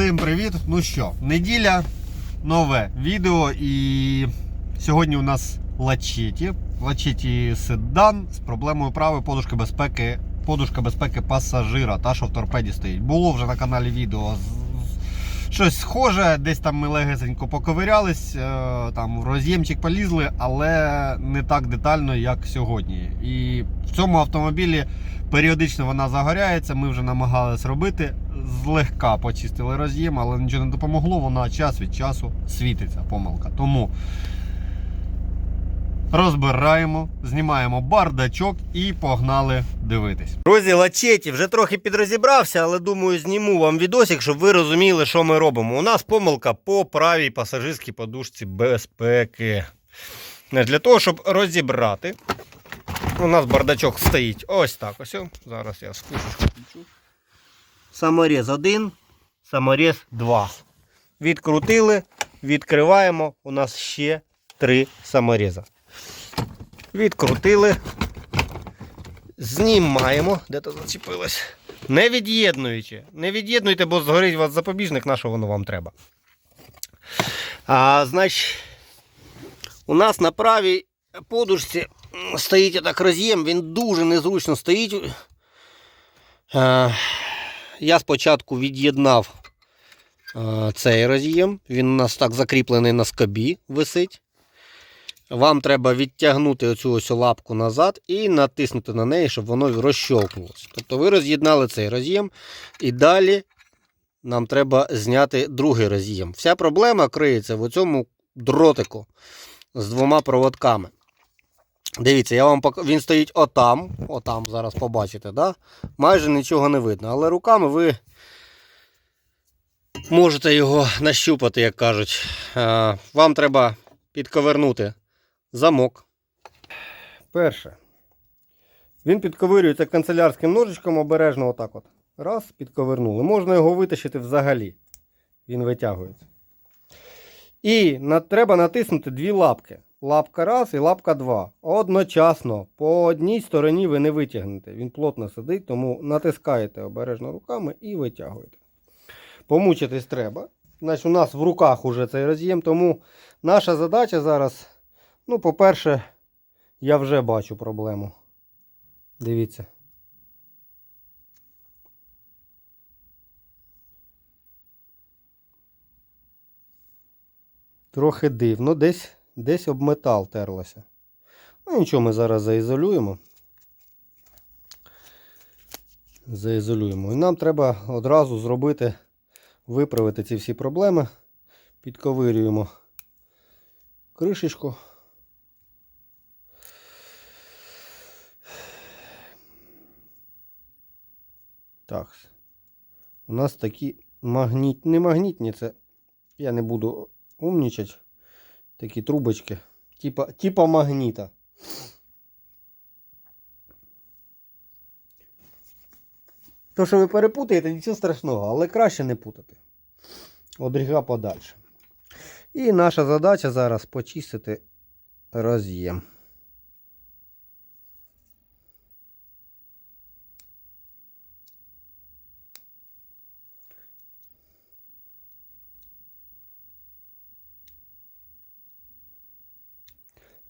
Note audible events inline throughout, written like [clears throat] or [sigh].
Всім привіт! Ну що, неділя, нове відео і сьогодні у нас лачеті. Лачеті седан з проблемою правої подушки безпеки, подушка безпеки пасажира, та що в торпеді стоїть. Було вже на каналі відео щось схоже, десь там ми легесенько поковирялись, е, там в роз'ємчик полізли, але не так детально, як сьогодні. І в цьому автомобілі Періодично вона загоряється, ми вже намагалися робити. Злегка почистили роз'єм, але нічого не допомогло, вона час від часу світиться, помилка. Тому розбираємо, знімаємо бардачок і погнали дивитись. Друзі, лачеті, вже трохи підрозібрався, але думаю, зніму вам відосик, щоб ви розуміли, що ми робимо. У нас помилка по правій пасажирській подушці безпеки. Для того, щоб розібрати, у нас бардачок стоїть ось так. Ось. Зараз я спушечку включу. Саморіз 1, саморіз 2. Відкрутили, відкриваємо. У нас ще три саморіза. Відкрутили. Знімаємо. Де то зачепилось? Не від'єднуючи. Не від'єднуйте, бо згорить у вас запобіжник, на що воно вам треба. А, значить, у нас на правій подушці стоїть так роз'єм, він дуже незручно стоїть. Я спочатку від'єднав е, цей роз'єм, він у нас так закріплений на скобі висить. Вам треба відтягнути оцю ось лапку назад і натиснути на неї, щоб воно розщолкнулося. Тобто ви роз'єднали цей роз'єм і далі нам треба зняти другий роз'єм. Вся проблема криється в цьому дротику з двома проводками. Дивіться, я вам пок... він стоїть отам. Отам зараз побачите, да? майже нічого не видно. Але руками ви можете його нащупати, як кажуть. Е, Вам треба підковернути замок. Перше. Він підковирюється канцелярським ножичком обережно отак от. Раз, підковернули. Можна його витащити взагалі. Він витягується. І на, треба натиснути дві лапки. Лапка раз і лапка два. Одночасно. По одній стороні ви не витягнете. Він плотно сидить, тому натискаєте обережно руками і витягуєте. Помучитись треба. Значить, у нас в руках уже цей роз'єм, тому наша задача зараз. Ну, по-перше, я вже бачу проблему. Дивіться. Трохи дивно, десь, десь об метал терлося. Ну нічого, ми зараз заізолюємо. Заізолюємо. І нам треба одразу зробити, виправити ці всі проблеми. Підковирюємо кришечку. Так. У нас такі магніт... не магнітні, це я не буду умнічать. Такі трубочки. Типа, типа магніта. То, що ви перепутаєте, нічого страшного, але краще не путати. От гріха подальше. І наша задача зараз почистити роз'єм.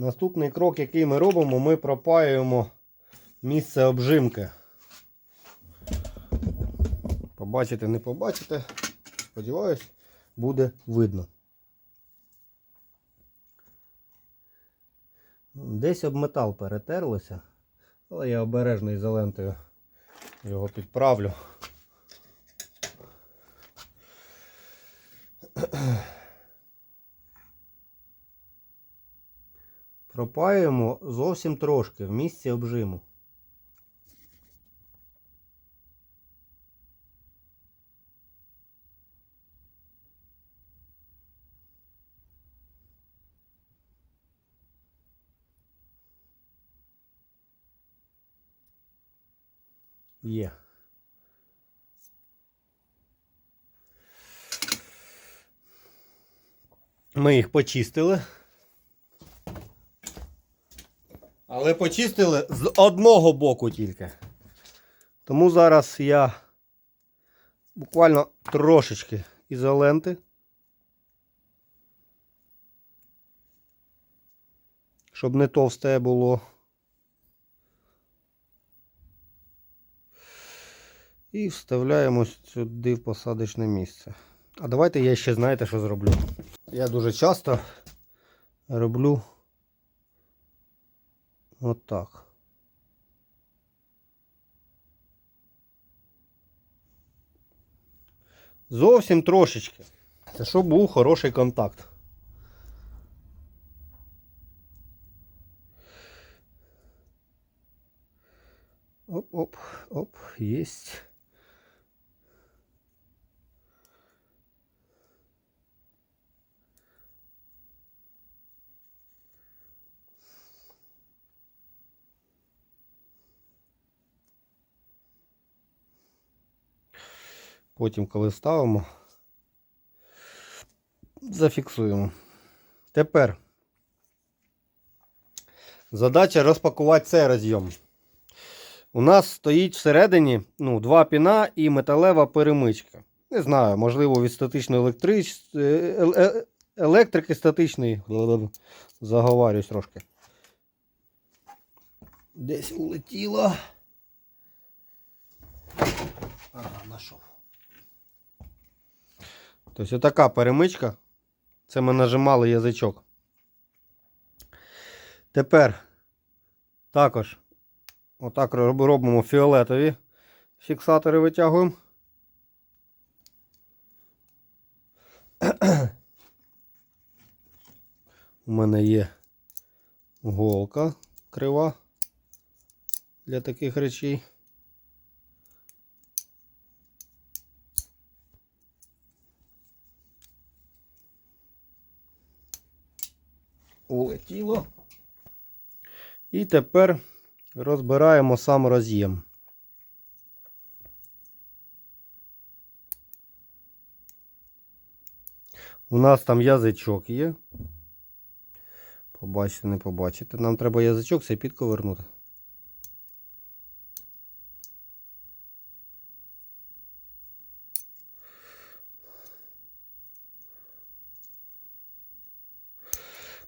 Наступний крок, який ми робимо, ми пропаюємо місце обжимки. Побачите, не побачите. Сподіваюсь, буде видно. Десь об метал перетерлося, але я обережно ізолентою його підправлю. пропаємо зовсім трошки в місці обжиму. Є. Ми їх почистили. Але почистили з одного боку тільки. Тому зараз я буквально трошечки ізоленти. Щоб не товсте було. І вставляємо сюди в посадочне місце. А давайте я ще знаєте, що зроблю. Я дуже часто роблю отак. Зовсім трошечки. Це щоб був хороший контакт. Оп-оп, оп, есть. Потім, коли ставимо, зафіксуємо. Тепер задача розпакувати цей розйом. У нас стоїть всередині ну, два піна і металева перемичка. Не знаю, можливо, від статичної електрич... е- е- е- електрики статичної. Заговарюсь трошки. Десь улетіло. Ага, знайшов. Тобто така перемичка. Це ми нажимали язичок. Тепер також отак робимо фіолетові фіксатори витягуємо. [clears throat] У мене є голка крива для таких речей. Улетіло. І тепер розбираємо сам роз'єм. У нас там язичок є. Побачите, не побачите. Нам треба язичок цей підковернути.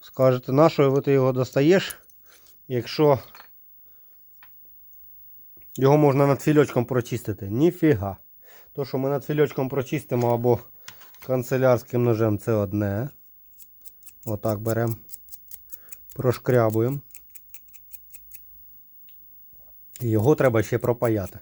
Скажете, на що ти його достаєш, якщо його можна над фільочком прочистити? Ніфіга. То, що ми над фільочком прочистимо або канцелярським ножем, це одне. Отак беремо. Прошкрябуємо. Його треба ще пропаяти.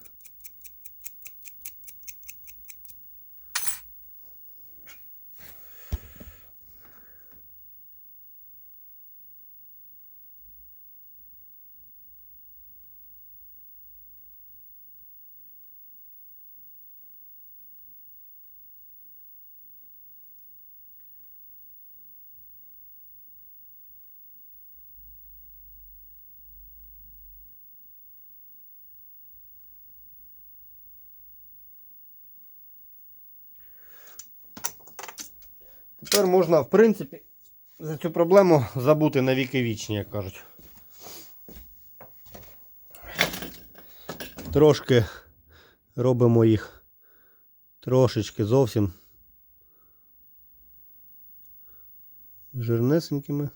Тепер можна, в принципі, за цю проблему забути на віки вічні, як кажуть. Трошки робимо їх трошечки зовсім жирнесенькими.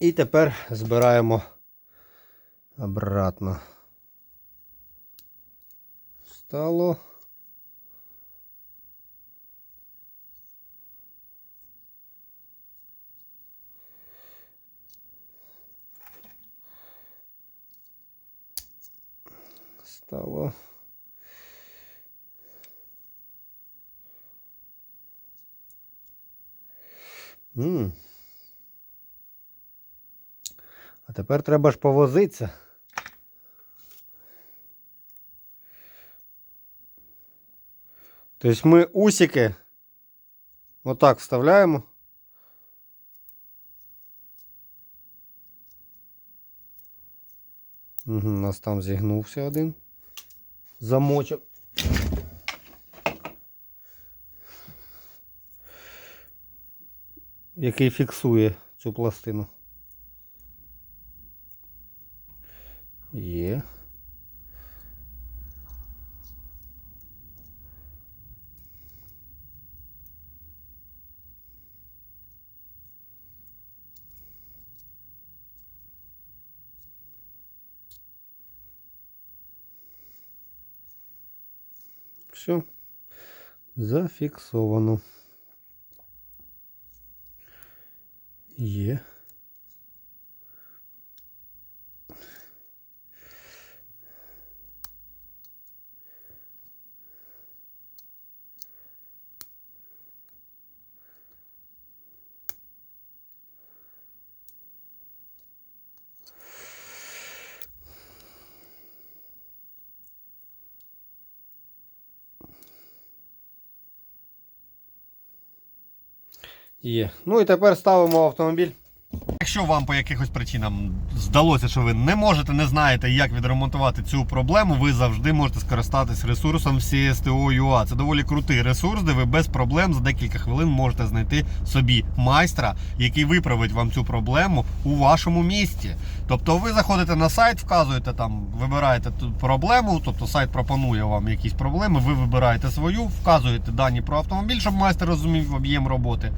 І тепер збираємо обратно. Стало. Стало. М. А тепер треба ж повозитися. Тобто ми усики Отак вставляємо. Угу, у нас там зігнувся один замочок. Який фіксує цю пластину. Є. Все. Зафіксовано. Є. Є. Ну і тепер ставимо автомобіль. Якщо вам по якихось причинам здалося, що ви не можете, не знаєте, як відремонтувати цю проблему, ви завжди можете скористатись ресурсом CSTO.ua. Це доволі крутий ресурс, де ви без проблем за декілька хвилин можете знайти собі майстра, який виправить вам цю проблему у вашому місті. Тобто ви заходите на сайт, вказуєте там, вибираєте тут проблему, тобто сайт пропонує вам якісь проблеми, ви вибираєте свою, вказуєте дані про автомобіль, щоб майстер розумів об'єм роботи,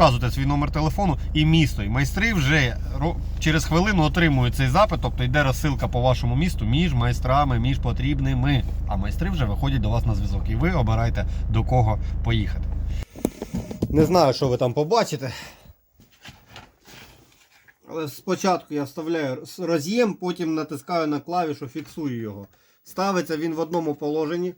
вказуєте свій номер телефону і місто. І майстри вже через хвилину отримують цей запит, тобто йде розсилка по вашому місту між майстрами, між потрібними. А майстри вже виходять до вас на зв'язок. І ви обираєте до кого поїхати. Не знаю, що ви там побачите. Але спочатку я вставляю роз'єм, потім натискаю на клавішу, фіксую його. Ставиться він в одному положенні.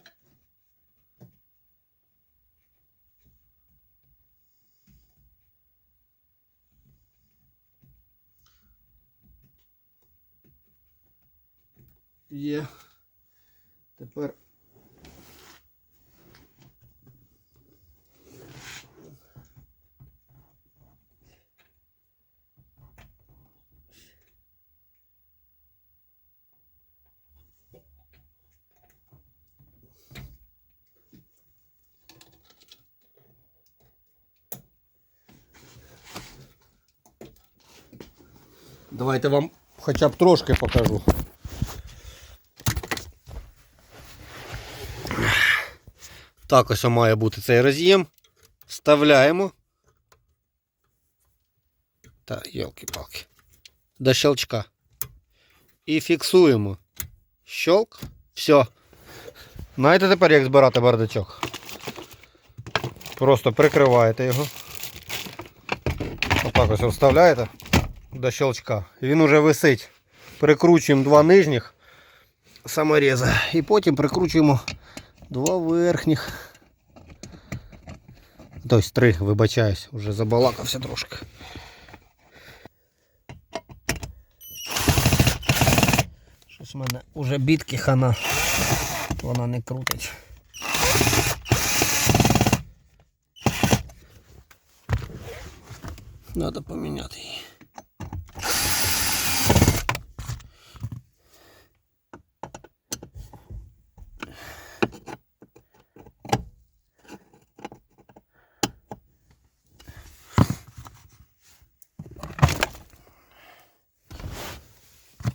Є. Тепер. Давайте вам хоча б трошки покажу. Так ось має бути цей роз'єм. Вставляємо. Та, йолки-палки. До щелчка. І фіксуємо. Щелк. Все. Знаєте тепер, як збирати бардачок? Просто прикриваєте його. Отак ось вставляєте до щелчка. Він уже висить. Прикручуємо два нижніх саморіза. І потім прикручуємо два верхніх. Тобто три, вибачаюсь, вже забалакався трошки. Щось в мене уже бітки хана. Вона не крутить. Надо поміняти її.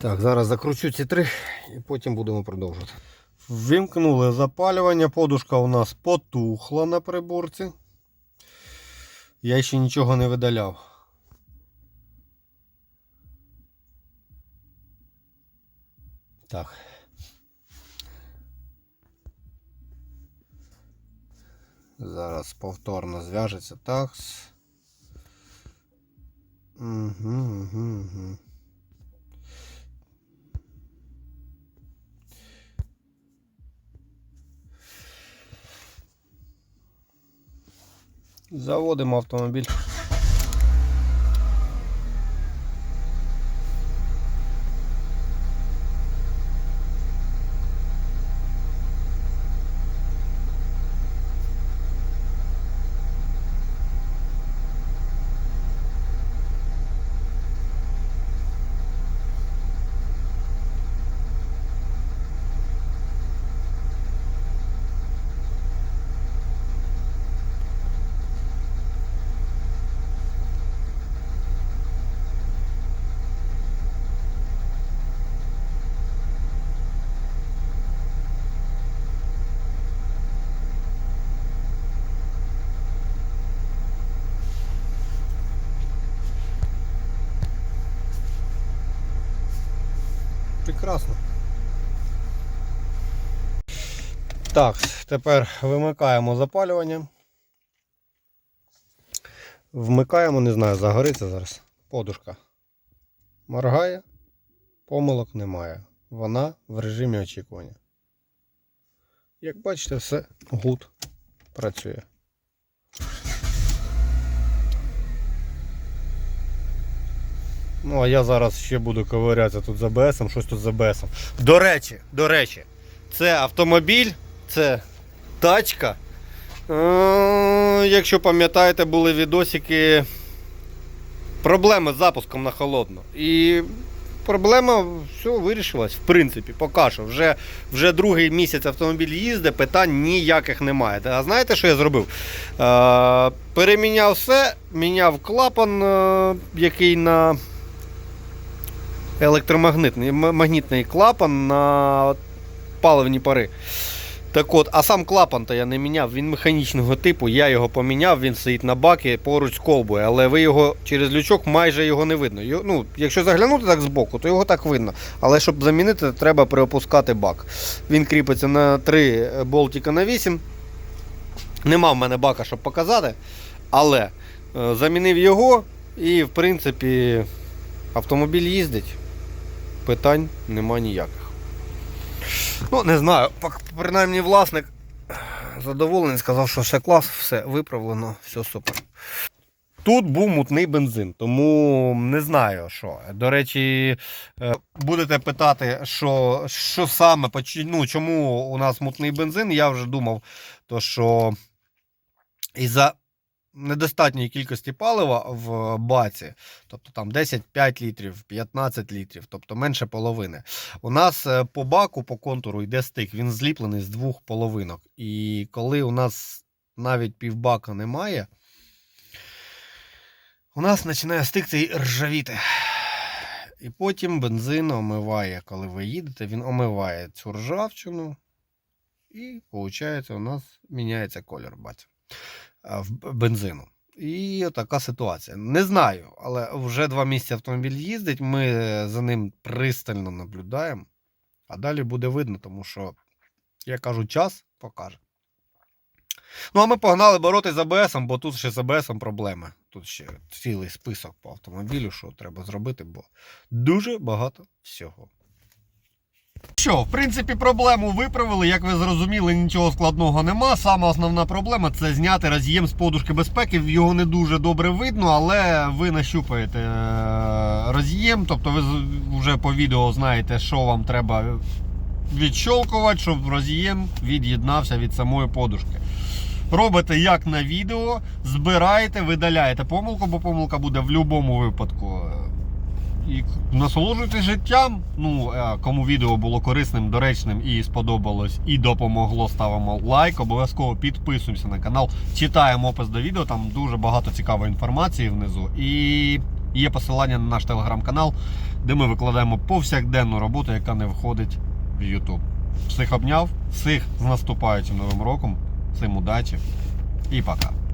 Так, зараз закручу ці три і потім будемо продовжувати. Ввімкнули запалювання, подушка у нас потухла на приборці. Я ще нічого не видаляв. Так. Зараз повторно зв'яжеться так. Угу, угу, угу. Заводимо автомобіль. Прекрасно. Так, тепер вимикаємо запалювання. Вмикаємо, не знаю, загориться зараз. Подушка. Моргає, помилок немає. Вона в режимі очікування. Як бачите, все гуд працює. Ну, а я зараз ще буду ковирятися тут з АБСом, щось тут з АБСом. До речі, до речі, це автомобіль, це тачка. Е, Якщо пам'ятаєте, були відосики. Проблеми з запуском на холодно. І проблема все вирішилась, в принципі, поки що. Вже, вже другий місяць автомобіль їздить, питань ніяких немає. А знаєте, що я зробив? Е, переміняв все, міняв клапан, е, який на електромагнітний магнітний клапан на паливні пари. Так от, а сам клапан-то я не міняв, він механічного типу, я його поміняв, він стоїть на бакі поруч з колбою, але ви його через лючок майже його не видно. Йо- Ну, якщо заглянути так збоку, то його так видно. Але щоб замінити, треба приопускати бак. Він кріпиться на 3 болтика на 8. Нема в мене бака, щоб показати. Але е, замінив його і, в принципі, автомобіль їздить. Питань нема ніяких. Ну, не знаю, принаймні власник задоволений, сказав, що все клас, все виправлено, все супер. Тут був мутний бензин, тому не знаю що. До речі, е, будете питати, що, що саме, ну, чому у нас мутний бензин, я вже думав, то що із-за недостатньої кількості палива в баці, тобто там 10-5 літрів, 15 літрів, тобто менше половини. У нас е, по баку, по контуру йде стик, він зліплений з двох половинок. І коли у нас навіть півбака немає, у нас починає стик цей ржавіти. І потім бензин омиває, коли ви їдете, він омиває цю ржавчину. І виходить, у нас міняється колір баці бензину. І така ситуація. Не знаю, але вже два місяці автомобіль їздить. Ми за ним пристально наблюдаємо. А далі буде видно, тому що, я кажу, час покаже. Ну, а ми погнали боротися з АБСом, бо тут ще з АБСом проблеми. Тут ще цілий список по автомобілю, що треба зробити, бо дуже багато всього. Що, в принципі, проблему виправили. Як ви зрозуміли, нічого складного нема. Сама основна проблема це зняти роз'єм з подушки безпеки. Його не дуже добре видно, але ви нащупаєте е, роз'єм. Тобто ви вже по відео знаєте, що вам треба відщолкувати, щоб роз'єм від'єднався від самої подушки. Робите як на відео, збираєте, видаляєте помилку, бо помилка буде в будь-якому випадку. І насолоджуйтесь життям. Ну, е, кому відео було корисним, доречним і сподобалось, і допомогло, ставимо лайк. Обов'язково підписуємося на канал, читаємо опис до відео. Там дуже багато цікавої інформації внизу. І є посилання на наш телеграм-канал, де ми викладаємо повсякденну роботу, яка не входить в YouTube. Всіх обняв, всіх з наступаючим новим роком, всім удачі і пока.